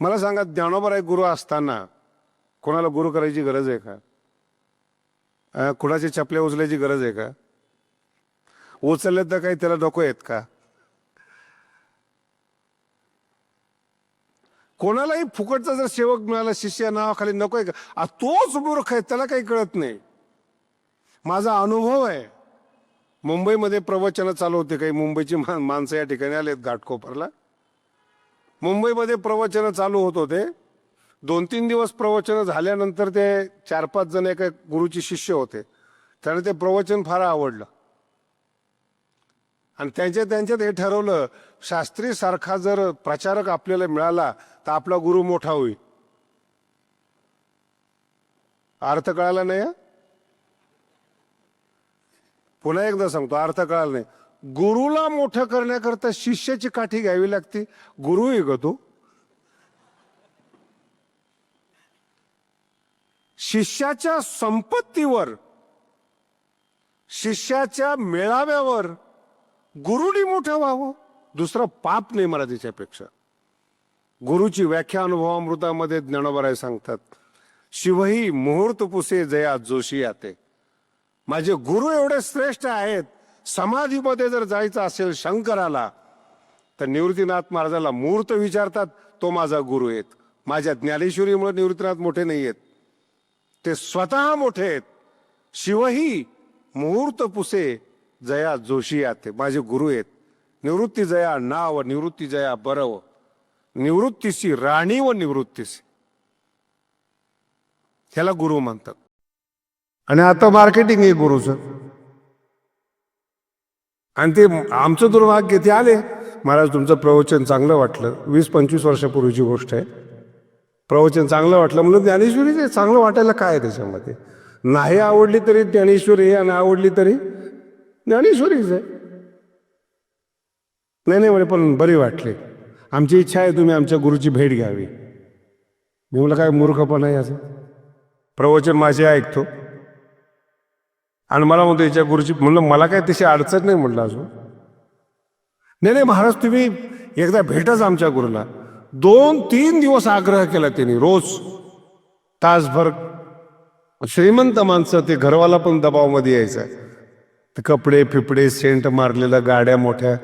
मला सांगा ज्ञानोबा एक गुरु असताना कोणाला गुरु करायची गरज आहे का? कुणाचे चपल्या उचलायची गरज आहे का? उचलले तर काही त्याला नको आहेत का? कोणालाही फुकटचा जर सेवक मिळाला शिष्य नावाखाली नको आहे का तोच मूर्ख आहे त्याला काही कळत नाही. माझा अनुभव आहे मुंबईमध्ये प्रवचनं चालू होते काही मुंबईची मा- माणसं या ठिकाणी आलेत घाटकोपरला. मुंबईमध्ये प्रवचनं चालू होत होते. दोन तीन दिवस प्रवचनं झाल्यानंतर ते चार पाच जण एका गुरुचे शिष्य होते. त्यांना ते प्रवचन फार आवडलं. आणि त्यांच्या त्यांच्यात हे ठरवलं शास्त्री सारखा जर प्रचारक आपल्याला मिळाला तर आपला गुरु मोठा होईल. अर्थ कळाला नाही पुन्हा एकदा सांगतो अर्थ कळाला नाही. गुरुला मोठं करण्याकरता शिष्याची काठी घ्यावी लागते. गुरु आहे ग तो. शिष्याच्या संपत्तीवर शिष्याच्या मेळाव्यावर गुरुनी मोठं व्हावं. दुसरं पाप नाही मला त्याच्यापेक्षा गुरुची व्याख्या अनुभवामृतामध्ये ज्ञानोबराय सांगतात शिवही मुहूर्त पुसे जया जोशी आते. माझे गुरु एवढे श्रेष्ठ आहेत समाधीमध्ये जर जायचं असेल शंकराला तर निवृत्तीनाथ महाराजाला मुहूर्त विचारतात तो माझा गुरु आहेत. माझ्या ज्ञानेश्वरीमुळे निवृत्तीनाथ मोठे नाही आहेत. ते स्वतः मोठे आहेत. शिवही मुहूर्त पुसे जया जोशी आते माझे गुरु आहेत. निवृत्ती जया नाव निवृत्ती जया बरव. निवृत्तीसी राणी व निवृत्तीसी. ह्याला गुरु म्हणतात. आणि आता मार्केटिंग आहे गुरुचं. आणि ते आमचं दुर्भाग्य ते आले. महाराज तुमचं प्रवचन चांगलं वाटलं. वीस पंचवीस वर्षापूर्वीची गोष्ट आहे. प्रवचन चांगलं वाटलं म्हणून ज्ञानेश्वरीच चांगलं वाटायला काय त्याच्यामध्ये? नाही आवडली तरी ज्ञानेश्वरी आणि आवडली तरी ज्ञानेश्वरीच आहे. नाही नाही म्हणे पण बरी वाटली. आमची इच्छा आहे तुम्ही आमच्या गुरुची भेट घ्यावी. मी मला काय मूर्खपणा आहे असं प्रवचन माझे ऐकतो. आणि मला म्हणतो याच्या गुरुची म्हणलं मला काय तशी अडचण नाही म्हटलं अजून. नाही नाही महाराज तुम्ही एकदा भेटच आमच्या गुरुला. दोन तीन दिवस आग्रह केला त्यांनी रोज. तासभर श्रीमंत माणसं ते घरवाला पण दबावमध्ये यायचं. ते कपडे फिपडे सेंट मारलेल्या गाड्या मोठ्या.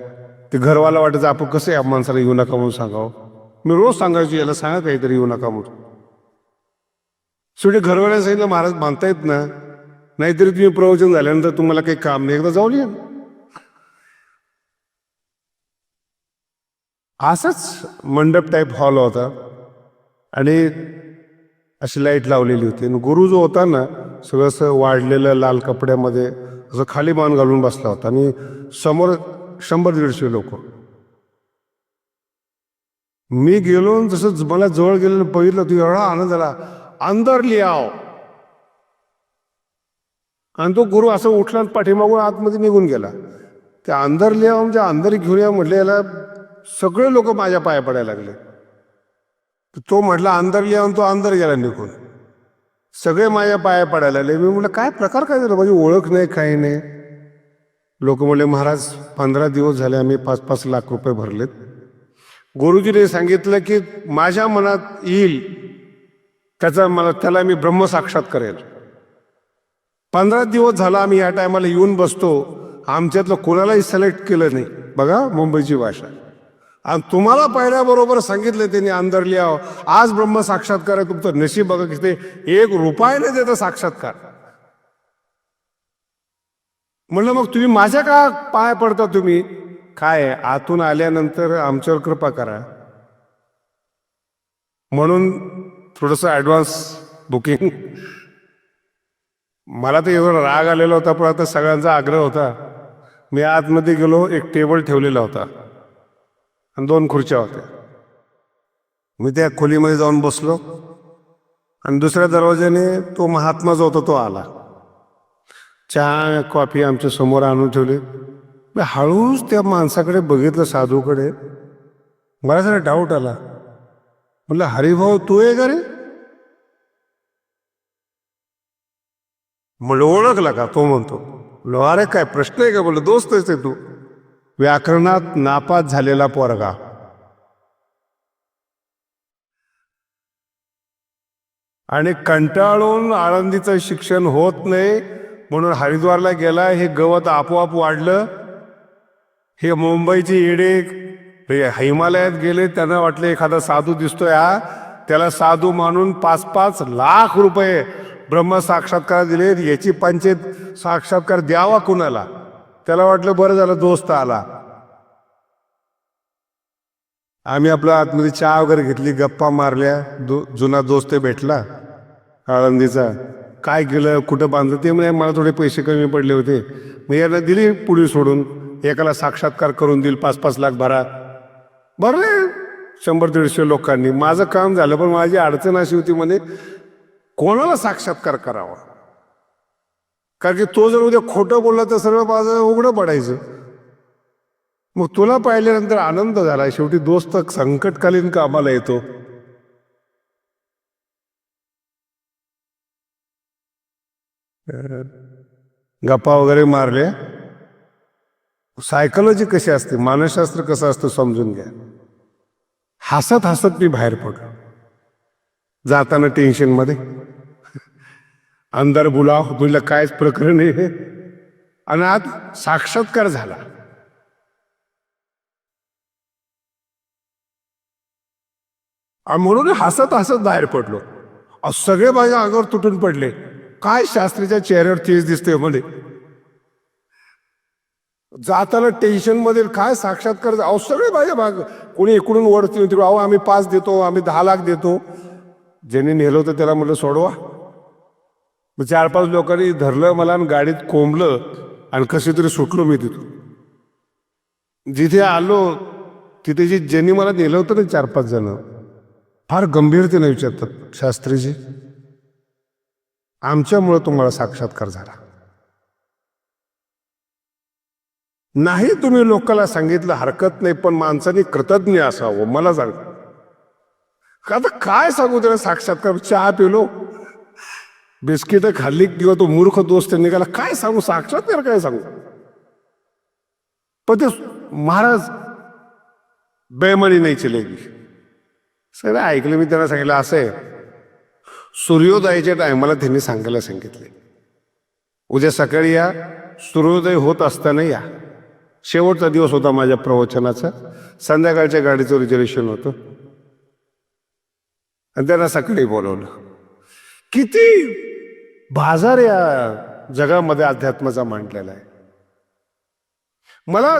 ते घरवाला वाटायचं आपण कसं या माणसाला येऊ नका म्हणून सांगावं? मी रोज सांगायची याला सांगा काहीतरी येऊ नका म्हणून. शेवटी घरवाल्याने सांगितलं महाराज मानता येत ना. नाहीतरी तुम्ही प्रवचन झाल्यानंतर तुम्हाला काही काम नाही. एकदा जाऊन या. असंच मंडप टाईप हॉल होता. आणि अशी लाइट लावलेली होती. आणि गुरु जो होता ना सगळं असं वाढलेलं लाल कपड्यामध्ये असं खाली मान घालून बसला होता. आणि समोर शंभर दीडशे लोक. मी गेलो जसं मला जवळ गेलेलं बघितलं तू एवढा आनंद झाला. अंदर लिहाव. आणि तो गुरु असं उठला पाठीमागून आतमध्ये निघून गेला. त्या अंदर लिहावं म्हणजे अंदर घेऊन या म्हटलं याला सगळे लोक माझ्या पाया पडायला लागले. तो म्हटला अंदर लिहा तो अंधर गेला निघून. सगळे माझ्या पाया पडायला लागले. मी म्हटलं काय प्रकार काय झाला? माझी ओळख नाही काही नाही. लोक म्हणले महाराज पंधरा दिवस झाले आम्ही पाच पाच लाख रुपये भरलेत. गुरुजीने सांगितलं की माझ्या मनात येईल त्याचा मला त्याला मी ब्रह्मसाक्षात करेल. पंधरा दिवस झाला आम्ही या टायमाला येऊन बसतो. आमच्यातलं कोणालाही सिलेक्ट केलं नाही. बघा मुंबईची भाषा. आणि तुम्हाला पहिल्याबरोबर सांगितलं त्यांनी अंदर लिहावं आज ब्रह्म साक्षात्कार आहे तुमचं नशीब बघा की ते एक रुपयाने देतं साक्षात्कार. म्हणलं मग तुम्ही माझ्या का पाय पडता तुम्ही? काय आतून आल्यानंतर आमच्यावर कृपा करा. म्हणून थोडंसं ॲडव्हान्स बुकिंग मला तर एवढा राग आलेला होता पण आता सगळ्यांचा आग्रह होता. मी आतमध्ये गेलो एक टेबल ठेवलेला होता. आणि दोन खुर्च्या होत्या. मी त्या खोलीमध्ये जाऊन बसलो. आणि दुसऱ्या दरवाज्याने तो महात्मा जो होता तो आला. चहा कॉफी आमच्यासमोर आणून ठेवली. मी हळूच त्या माणसाकडे बघितलं साधूकडे. मला जरा डाऊट आला. म्हणलं हरिभाऊ तू आहे का रे म्हणलं ओळखला का? तो म्हणतो म्हणलं अरे काय प्रश्न आहे का? म्हणलं दोस्तच आहे तू व्याकरणात नापास झालेला पोरगा. आणि कंटाळून आळंदीचं शिक्षण होत नाही म्हणून हरिद्वारला गेला हे गवत आपोआप वाढलं. हे मुंबईचे येडे हे हिमालयात गेले त्यांना वाटलं एखादा साधू दिसतोय हा. त्याला साधू मानून पाच पाच लाख रुपये ब्रह्म साक्षात्कार दिले याची पंचायत साक्षात्कार द्यावा कुणाला? त्याला वाटलं बरं झालं दोस्त आला. आम्ही आपल्या आतमध्ये चहा वगैरे घेतली गप्पा मारल्या दो जुना दोस्त भेटला आळंदीचा काय केलं कुठं बांधलं ते म्हणजे मला थोडे पैसे कमी पडले होते. मग याला दिली पुढे सोडून. एकाला साक्षात्कार करून देईल पाच पाच लाख भरा. भरले शंभर दीडशे लोकांनी. माझं काम झालं पण माझी अडचण अशी होती म्हणे कोणाला साक्षात्कार करावा? कारण की तो जर उद्या खोटं बोलला तर सगळं माझं उघडं पडायचं. मग तुला पाहिल्यानंतर आनंद झाला. शेवटी दोस्त संकटकालीन कामाला येतो. गप्पा वगैरे मारल्या. सायकोलॉजी कशी असते? मानसशास्त्र कसं असतं समजून घ्या. हसत हसत मी बाहेर पडलो. जाताना टेन्शनमध्ये अंदर बुलाव म्हणलं कायच प्रकरण आहे आणि आज साक्षात्कार झाला. म्हणून हसत हसत बाहेर पडलो. अहो, सगळे माझ्या अंगावर तुटून पडले. काय शास्त्रीच्या चेहऱ्यावर तेज दिसते म्हणे. जाताना टेन्शनमध्ये काय साक्षात्कार अहो सगळे माझ्या भाग कोणी इकडून ओढतील तिकडून अहो आम्ही पाच देतो आम्ही दहा लाख देतो. ज्यांनी नेलं होतं त्याला म्हटलं सोडवा. मग चार पाच लोकांनी धरलं मला आणि गाडीत कोंबलं आणि कसे तरी सुटलो मी तिथून. जिथे आलो तिथे जी ज्यांनी मला नेलं होतं ना चार पाच जण फार गंभीरतेने विचारतात शास्त्रीजी आमच्यामुळं तुम्हाला साक्षात्कार झाला. नाही तुम्ही लोकांना सांगितलं हरकत नाही पण माणसाने कृतज्ञ असावं मला सांग. आता काय सांगू त्याला साक्षात्कार? चहा पिलो. बिस्किट खाल्ली किंवा तो मूर्ख दोस्त निघाला काय सांगू? साक्षात त्याला काय सांगू? पण ते महाराज बेमानी नाही चलेगी सगळं ऐकलं मी त्यांना सांगितलं असं आहे. सूर्योदयाच्या टायमाला त्यांनी सांगायला सांगितले. उद्या सकाळी या सूर्योदय होत असताना या. शेवटचा दिवस होता माझ्या प्रवचनाचा. संध्याकाळच्या गाडीचं रिझर्वेशन होतं. आणि त्यांना सकाळी बोलवलं. किती बाजार या जगामध्ये अध्यात्माचा मांडलेला आहे. मला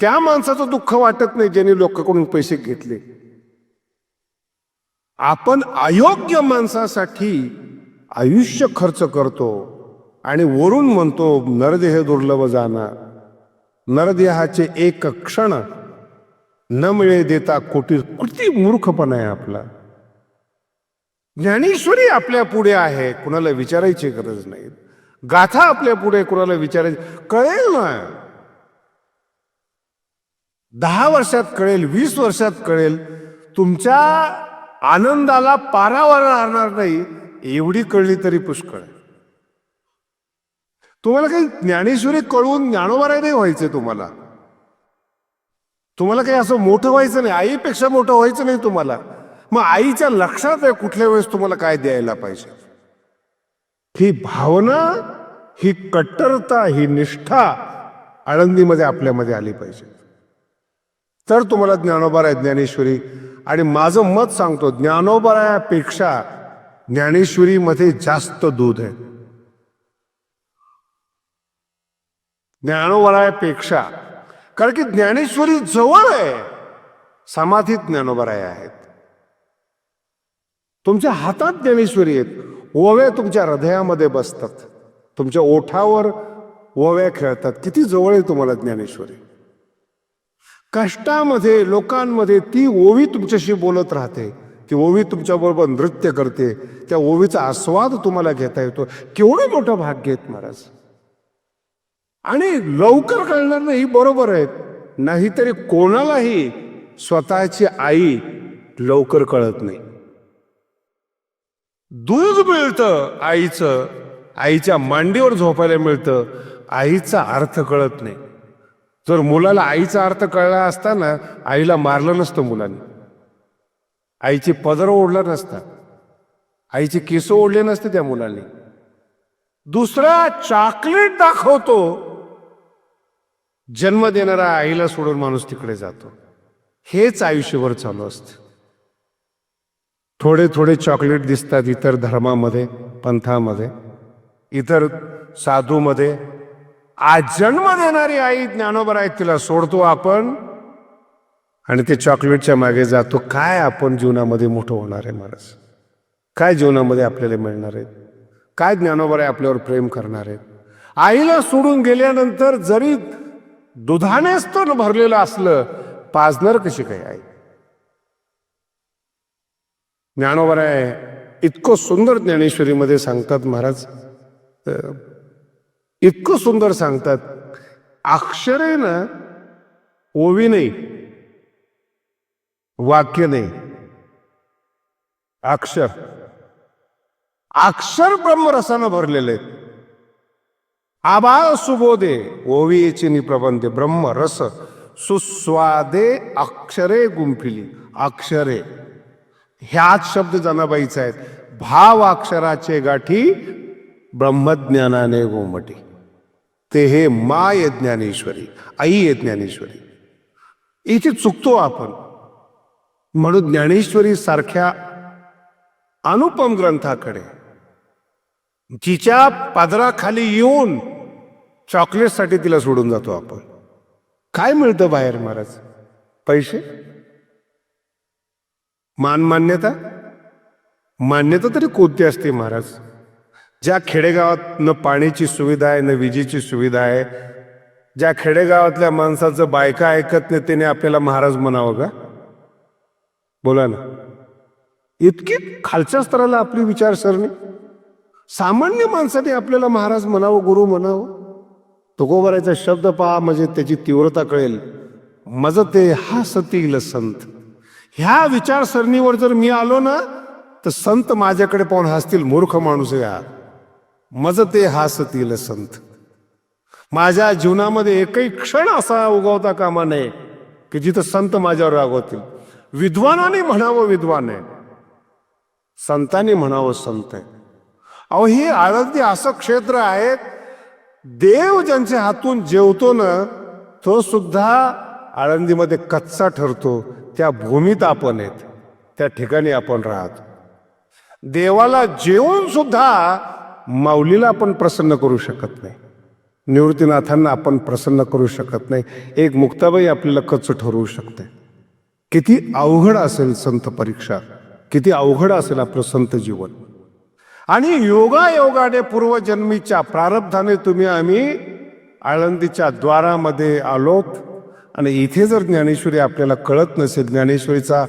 त्या माणसाचं दुःख वाटत नाही ज्यांनी लोकांकडून पैसे घेतले. आपण अयोग्य माणसासाठी आयुष्य खर्च करतो आणि वरून म्हणतो नरदेह दुर्लभ जाणार. नरदेहाचे एक क्षण न मिळे देता कोटी कृती मूर्खपणा आहे आपला. ज्ञानेश्वरी आपल्या पुढे आहे कुणाला विचारायची गरज नाही. गाथा आपल्या पुढे कुणाला विचारायची कळेल ना? दहा वर्षात कळेल वीस वर्षात कळेल तुमच्या आनंदाला पारावर राहणार नाही एवढी कळली तरी पुष्कळ. आहे. तुम्हाला काही ज्ञानेश्वरी कळून ज्ञानोबाराय नाही व्हायचंय तुम्हाला? तुम्हाला काही असं मोठं व्हायचं नाही आईपेक्षा मोठं व्हायचं नाही तुम्हाला? मग आईच्या लक्षात आहे कुठल्या वेळेस तुम्हाला काय द्यायला पाहिजे? ही भावना ही कट्टरता ही निष्ठा आळंदीमध्ये आपल्यामध्ये आली पाहिजे. तर तुम्हाला ज्ञानोबाराय ज्ञानेश्वरी आणि माझं मत सांगतो ज्ञानोबरायापेक्षा ज्ञानेश्वरीमध्ये जास्त दूध आहे. ज्ञानोबरायापेक्षा कारण की ज्ञानेश्वरी जवळ आहे समाधीत ज्ञानोबराय आहेत. तुमच्या हातात ज्ञानेश्वरी आहेत. ओव्या तुमच्या हृदयामध्ये बसतात. तुमच्या ओठावर ओव्या खेळतात. किती जवळ आहे तुम्हाला ज्ञानेश्वरी? कष्टामध्ये लोकांमध्ये ती ओवी तुमच्याशी बोलत राहते. ती ओवी तुमच्याबरोबर नृत्य करते. त्या ओवीचा आस्वाद तुम्हाला घेता येतो. केवढं मोठं भाग घेत महाराज? आणि लवकर कळणार नाही बरोबर आहे. नाहीतरी कोणालाही स्वतःची आई लवकर कळत नाही. दूध मिळतं आईचं. आईच्या मांडीवर झोपायला मिळतं. आईचा अर्थ कळत नाही. जर मुलाला आईचा अर्थ कळला असता ना आईला मारलं नसतं मुलाने. आईची पदर ओढला नसता आईचे केस ओढले नसते त्या मुलांनी. दुसरा चॉकलेट दाखवतो. जन्म देणारा आईला सोडून माणूस तिकडे जातो. हेच आयुष्यभर चालू असतं. थोडे थोडे चॉकलेट दिसतात इतर धर्मामध्ये पंथामध्ये. इतर साधूमध्ये. आज जन्म देणारी आई ज्ञानोबर आहेत तिला सोडतो आपण आणि ते चॉकलेटच्या मागे जातो. काय आपण जीवनामध्ये मोठं होणार आहे महाराज? काय जीवनामध्ये आपल्याला मिळणार आहे? काय ज्ञानोबर आहे आपल्यावर प्रेम करणार आहे? आईला सोडून गेल्यानंतर जरी दुधानेच तर भरलेलं असलं पाजणार कशी काय आई? ज्ञानोबर आहे इतकं सुंदर ज्ञानेश्वरीमध्ये सांगतात महाराज. इतकं सुंदर सांगतात. अक्षरे ना ओवी नाही वाक्य नाही. अक्षर. अक्षर ब्रह्मरसानं भरलेले आबाळ सुबोधे ओवीची ब्रह्म ब्रह्मरस सुस्वादे अक्षरे गुंफिली अक्षरे. ह्याच शब्द जनाबाईचा आहेत. भाव अक्षराचे गाठी ब्रह्मज्ञानाने गोमटी. ते हे माय ज्ञानेश्वरी आई आहे ज्ञानेश्वरी. इथे चुकतो आपण. म्हणून ज्ञानेश्वरी सारख्या अनुपम ग्रंथाकडे जिच्या पदराखाली येऊन चॉकलेटसाठी तिला सोडून जातो आपण. काय मिळतं बाहेर महाराज? पैसे? मानमान्यता मान्यता? तरी कोणती असते महाराज? ज्या खेडेगावात न पाण्याची सुविधा आहे न विजेची सुविधा आहे ज्या खेडेगावातल्या माणसाचं बायका ऐकत नाही त्याने आपल्याला महाराज म्हणावं का? बोला ना. इतकी खालच्या स्तराला आपली विचारसरणी? सामान्य माणसाने आपल्याला महाराज म्हणावं गुरु म्हणावं? तुकोबरायचा शब्द पहा म्हणजे त्याची तीव्रता कळेल. मज ते हा सतील संत. ह्या विचारसरणीवर जर मी आलो ना तर संत माझ्याकडे पाहून हसतील मूर्ख माणूस या मज ते हासतील संत. माझ्या जीवनामध्ये एकही क्षण असा उगवता कामा नये की जिथं संत माझ्यावर रागवतील. विद्वानाने म्हणावं विद्वान. आहे संतांनी म्हणावं संत आहे. अहो ही आळंदी असं क्षेत्र आहे देव ज्यांच्या हातून जेवतो ना तो सुद्धा आळंदीमध्ये कच्चा ठरतो त्या भूमीत आपण आहेत. त्या ठिकाणी आपण राहत. देवाला जेवून सुद्धा माऊलीला आपण प्रसन्न करू शकत नाही. निवृत्तीनाथांना आपण प्रसन्न करू शकत नाही. एक मुक्ताबाई आपल्याला कच्च ठरवू शकते. किती अवघड असेल संत परीक्षा. किती अवघड असेल आपलं संत जीवन. आणि योगायोगाने पूर्वजन्मीच्या प्रारब्धाने तुम्ही आम्ही आळंदीच्या द्वारामध्ये आलोत. आणि इथे जर ज्ञानेश्वरी आपल्याला कळत नसेल ज्ञानेश्वरीचा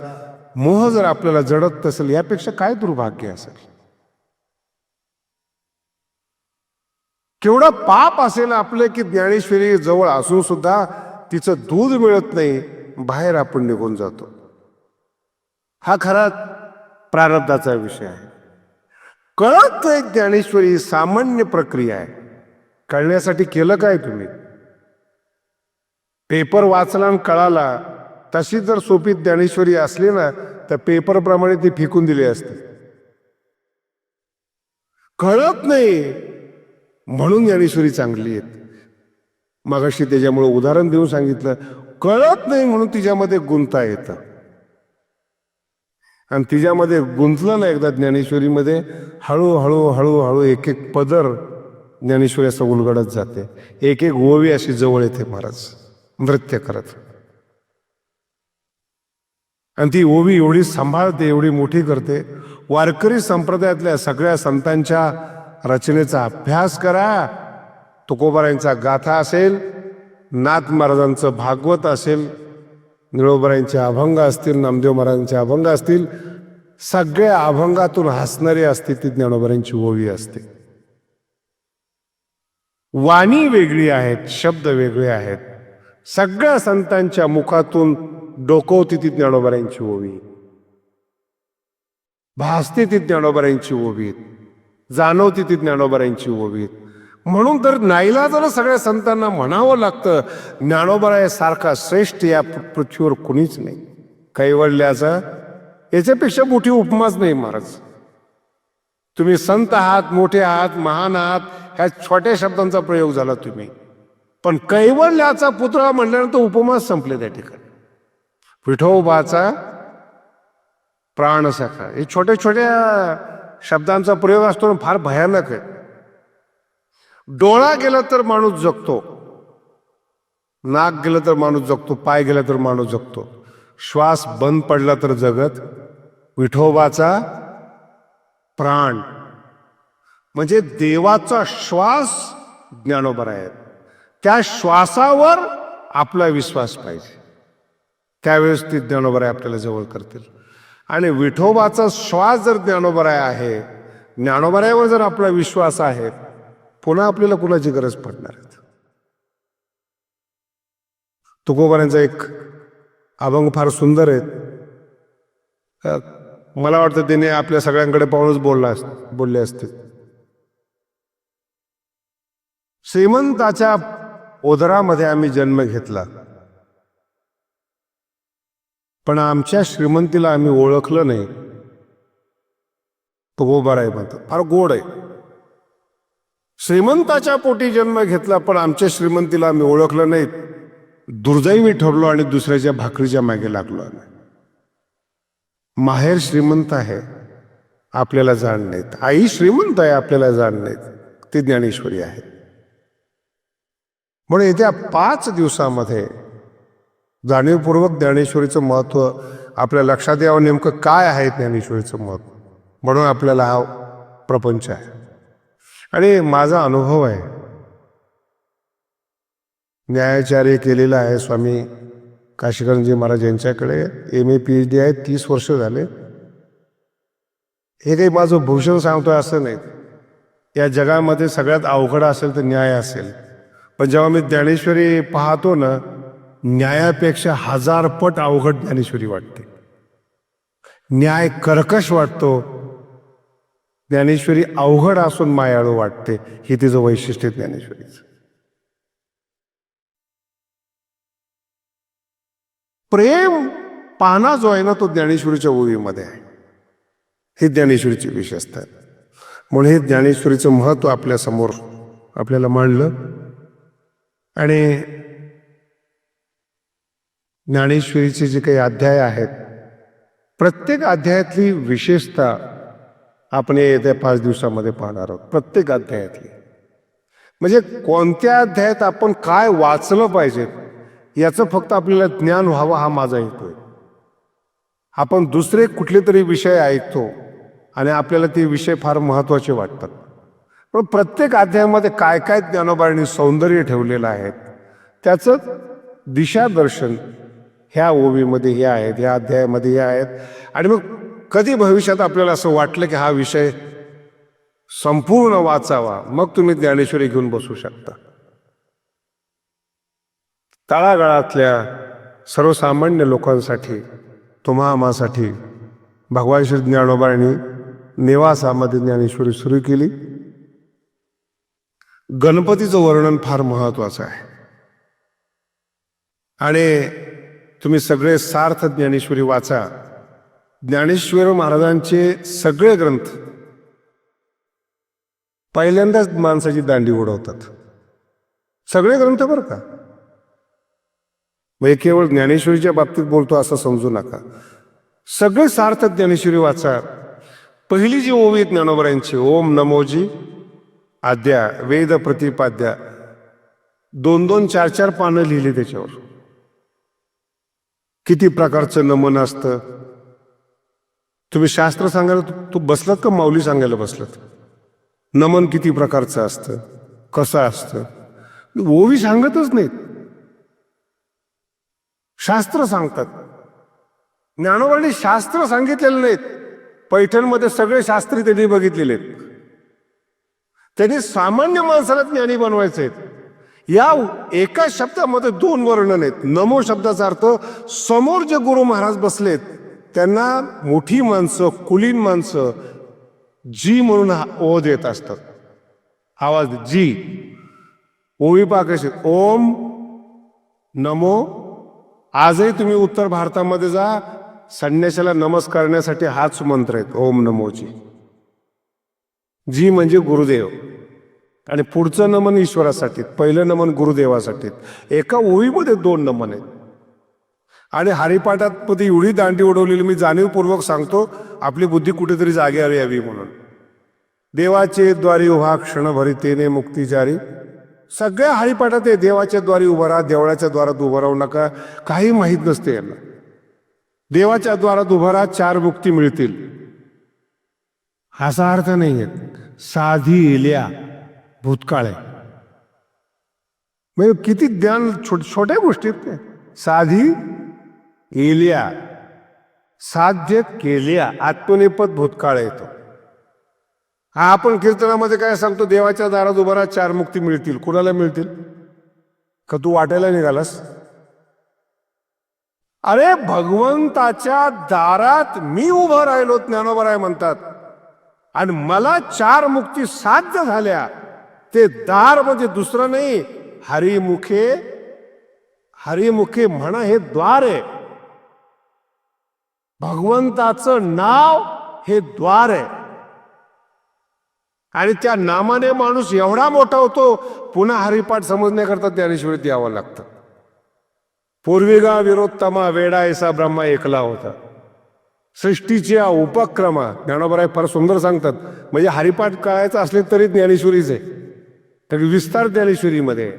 मोह जर आपल्याला जडत नसेल यापेक्षा काय दुर्भाग्य असेल? केवढं पाप असेल आपलं की ज्ञानेश्वरी जवळ असून सुद्धा तिचं दूध मिळत नाही बाहेर आपण निघून जातो. हा खरा प्रारब्धाचा विषय आहे. कळत एक ज्ञानेश्वरी सामान्य प्रक्रिया आहे. कळण्यासाठी केलं काय तुम्ही? पेपर वाचला आणि कळाला तशी जर सोपी ज्ञानेश्वरी असली ना तर पेपरप्रमाणे ती फेकून दिली असते. कळत नाही. म्हणून ज्ञानेश्वरी चांगली आहेत. मगाशी त्याच्यामुळे उदाहरण देऊन सांगितलं. कळत नाही म्हणून तिच्यामध्ये गुंता येतं. आणि तिच्यामध्ये गुंतलं ना एकदा ज्ञानेश्वरीमध्ये हळूहळू हळूहळू एक एक पदर ज्ञानेश्वरी असं उलगडत जाते. एक एक ओवी अशी जवळ येते महाराज. नृत्य करत. आणि ती ओवी एवढी सांभाळते एवढी मोठी करते. वारकरी संप्रदायातल्या सगळ्या संतांच्या रचनेचा अभ्यास करा. तुकोबारायांचा गाथा असेल नाथ महाराजांचं भागवत असेल निळोबरायांचे अभंग असतील नामदेव महाराजांचे अभंग असतील सगळ्या अभंगातून हसणारी असते ती ज्ञानोबरांची ओवी असते. वाणी वेगळी आहेत शब्द वेगळे आहेत. सगळ्या संतांच्या मुखातून डोकवती ती ज्ञानोबऱ्यांची ओवी. भासते ती ज्ञानोबऱ्यांची ओवीत जाणवती ती ज्ञानोबऱ्यांची ओवीत म्हणून तर नाईलाजानं सगळ्या संतांना म्हणावं लागतं ज्ञानोबरायासारखा श्रेष्ठ या पृथ्वीवर कुणीच नाही. कैवल्याचा याच्यापेक्षा मोठी उपमाच नाही महाराज. तुम्ही संत आहात मोठे आहात महान आहात ह्या छोट्या शब्दांचा प्रयोग झाला तुम्ही. पण कैवल्याचा पुतळा म्हटल्यानंतर उपमास संपले त्या ठिकाणी. विठोबाचा प्राणसखा हे छोट्या छोट्या शब्दांचा प्रयोग असतो फार भयानक आहे. डोळा गेला तर माणूस जगतो. नाक गेलं तर माणूस जगतो. पाय गेला तर माणूस जगतो. श्वास बंद पडला तर जगत. विठोबाचा प्राण. म्हणजे देवाचा श्वास ज्ञानोबर आहे त्या श्वासावर आपला विश्वास पाहिजे. त्यावेळेस ती ज्ञानोबराय आपल्याला जवळ करतील. आणि विठोबाचा श्वास जर ज्ञानोबराय आहे ज्ञानोबरायावर जर आपला विश्वास आहे पुन्हा आपल्याला कुणाची गरज पडणार आहे? तुकोबारांचा एक अभंग फार सुंदर आहे. मला वाटतं त्याने आपल्या सगळ्यांकडे पाहूनच बोलला अस- बोलले असते. श्रीमंताच्या ओदरामध्ये आम्ही जन्म घेतला. पण आमच्या श्रीमंतीला आम्ही ओळखलं नाही. तो गोबार आहे म्हणतो फार गोड आहे. श्रीमंताच्या पोटी जन्म घेतला पण आमच्या श्रीमंतीला आम्ही ओळखलं नाही. दुर्दैवी ठरलो आणि दुसऱ्याच्या भाकरीच्या मागे लागलो आम्ही. माहेर श्रीमंत आहे आपल्याला जाण नाहीत. आई श्रीमंत आहे आपल्याला जाण नाहीत. ती ज्ञानेश्वरी आहे म्हणून येत्या पाच दिवसामध्ये जाणीवपूर्वक ज्ञानेश्वरीचं महत्त्व आपल्या लक्षात यावं. नेमकं काय आहे ज्ञानेश्वरीचं महत्त्व म्हणून आपल्याला हा प्रपंच आहे. आणि माझा अनुभव आहे. न्यायाचार्य केलेला आहे स्वामी काशीकरणजी महाराज यांच्याकडे. M A P H D आहे. तीस वर्ष झाले. हे काही माझं भूषण सांगतोय असं नाही. या जगामध्ये सगळ्यात अवघड असेल तर न्याय असेल. पण जेव्हा मी ज्ञानेश्वरी पाहतो ना न्यायापेक्षा हजार पट अवघड ज्ञानेश्वरी वाटते. न्याय कर्कश वाटतो. ज्ञानेश्वरी अवघड असून मायाळू वाटते. हे तिचं वैशिष्ट्य ज्ञानेश्वरीचं. प्रेम पाना जो आहे ना तो ज्ञानेश्वरीच्या ओवीमध्ये आहे. हे ज्ञानेश्वरीची विशेषता आहे. म्हणून हे ज्ञानेश्वरीचं महत्त्व आपल्यासमोर आपल्याला मांडलं. आणि ज्ञानेश्वरीचे जे काही अध्याय आहेत प्रत्येक अध्यायातली विशेषता आपण येत्या पाच दिवसामध्ये पाहणार आहोत प्रत्येक अध्यायातली. म्हणजे कोणत्या अध्यायात आपण काय वाचलं पाहिजे याचं फक्त आपल्याला ज्ञान व्हावं हा माझा हेतू आहे. आपण दुसरे कुठले तरी विषय ऐकतो आणि आपल्याला ते विषय फार महत्त्वाचे वाटतात. पण प्रत्येक अध्यायामध्ये काय काय ज्ञानोबाईंनी सौंदर्य ठेवलेलं आहे त्याचं दिशादर्शन ह्या ओवीमध्ये हे आहेत ह्या अध्यायामध्ये हे आहेत. आणि मग कधी भविष्यात आपल्याला असं वाटलं की हा विषय संपूर्ण वाचावा मग तुम्ही ज्ञानेश्वरी घेऊन बसू शकता. तळागाळातल्या सर्वसामान्य लोकांसाठी तुम्हा आम्हासाठी भगवान श्री ज्ञानोबांनी निवासामध्ये ज्ञानेश्वरी सुरू केली. गणपतीचं वर्णन फार महत्वाचं आहे. आणि तुम्ही सगळे सार्थ ज्ञानेश्वरी वाचा. ज्ञानेश्वर महाराजांचे सगळे ग्रंथ पहिल्यांदाच माणसाची दांडी उडवतात. सगळे ग्रंथ बरं का? म्हणजे केवळ ज्ञानेश्वरीच्या बाबतीत बोलतो असं समजू नका. सगळे सार्थ ज्ञानेश्वरी वाचा. पहिली जी ओवी ज्ञानोबऱ्यांची ओम नमोजी आद्या वेद प्रतिपाद्या. दोन दोन चार चार पानं लिहिली त्याच्यावर. किती प्रकारचं नमन असतं? तुम्ही शास्त्र सांगायला तू- बसलात का माऊली सांगायला बसलात? नमन किती प्रकारचं असतं? कसं असतं? ओवी सांगतच नाहीत. शास्त्र सांगतात. ज्ञानोबांनी शास्त्र सांगितलेलं नाहीत. पैठणमध्ये सगळे शास्त्री त्यांनी बघितलेले आहेत. त्यांनी सामान्य माणसाला ज्ञानी बनवायचे आहेत या एका शब्दामध्ये दोन वर्णन आहेत. नमो शब्दाचा अर्थ समोर जे गुरु महाराज बसलेत त्यांना मोठी माणसं कुलीन माणसं जी म्हणून हा ओ देत असतात. आवाज जी. ओवी पाकशी ओम नमो. आजही तुम्ही उत्तर भारतामध्ये जा. संन्याशाला नमस्कारण्यासाठी हाच मंत्र आहेत. ओम नमोजी जी म्हणजे गुरुदेव. आणि पुढचं नमन ईश्वरासाठी पहिलं नमन गुरुदेवासाठी. एका ओळीमध्ये दोन नमन आहेत. आणि हरिपाठात मध्ये एवढी दांडी उडवलेली मी जाणीवपूर्वक सांगतो आपली बुद्धी कुठेतरी जागेवर यावी म्हणून. देवाचे द्वारी उभा क्षणभरितेने मुक्तिचारी सगळ्या हरिपाठात आहे देवाच्या द्वारी उभा राहा देवळाच्या द्वारात उभं राहू नका काही माहीत नसते यांना. देवाच्या द्वारात उभा राहा चार मुक्ती मिळतील. असा अर्थ नाही आहे साधी इल्या भूतकाळ आहे. म्हणजे किती ज्ञान छोट छोट्या गोष्टीत साधी इल्या साध्य केल्या आत्मनेपद भूतकाळ येतो हा आपण कीर्तनामध्ये काय सांगतो देवाच्या दारात उभारा चार मुक्ती मिळतील. कुणाला मिळतील? का तू वाटायला निघालास? अरे भगवंताच्या दारात मी उभं राहिलो ज्ञानोबराय म्हणतात. आणि मला चार मुक्ती साध्य झाल्या. ते दार म्हणजे दुसरं नाही हरिमुखे हरिमुखे म्हणा हे द्वार आहे. भगवंताचं नाव हे द्वार आहे. आणि त्या नामाने माणूस एवढा मोठा होतो पुन्हा हरिपाठ समजण्याकरता ज्ञानेश्वरी यावं लागतं. पूर्विगा विरोत्तमा वेडा ऐसा ब्रह्मा एकला होता. सृष्टीच्या उपक्रमा ज्ञानोबराय फार सुंदर सांगतात. म्हणजे हरिपाठ कळायचं असले तरी ज्ञानेश्वरीच. आहे तरी विस्तार ज्ञानेश्वरीमध्ये.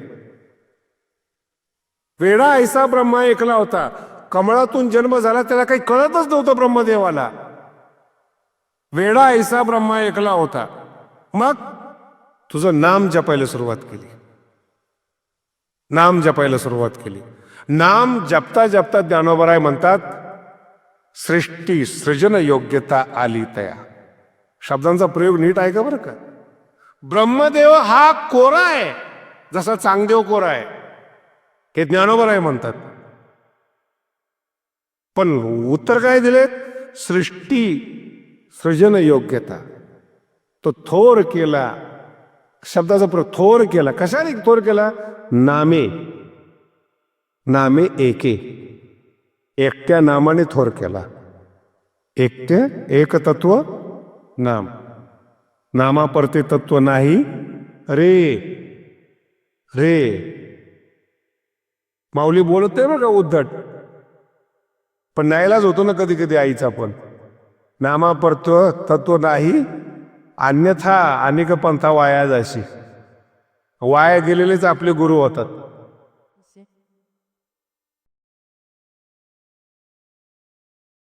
वेडा ऐसा ब्रह्मा एकला होता. कमळातून जन्म झाला त्याला काही कळतच नव्हतं ब्रह्मदेवाला. वेडा ऐसा ब्रह्मा एकला होता. मग तुझं नाम जपायला सुरुवात केली. नाम जपायला सुरुवात केली. नाम जपता जपता ज्ञानोबराय म्हणतात सृष्टी सृजन योग्यता आली तया. शब्दांचा प्रयोग नीट आहे का बरं का? ब्रह्मदेव हा कोरा आहे जसा चांगदेव कोरा आहे. हे ज्ञानोबराय म्हणतात. पण उत्तर काय दिले सृष्टी सृजन योग्यता तो थोर केला शब्दाचा प्रयोग थोर केला. कशाने थोर केला? नामे. नामे एके. एकट्या नामाने थोर केला. एकटे एक तत्व नाम. नामापरते तत्व नाही. रे रे. माऊली बोलत आहे बघा उद्धट. पण न्यायलाच होतो ना कधी कधी आईचा पण. नामापरतो तत्व नाही अन्यथा अनेक पंथा वाया जाशी वाया गेलेलेच आपले गुरु होतात.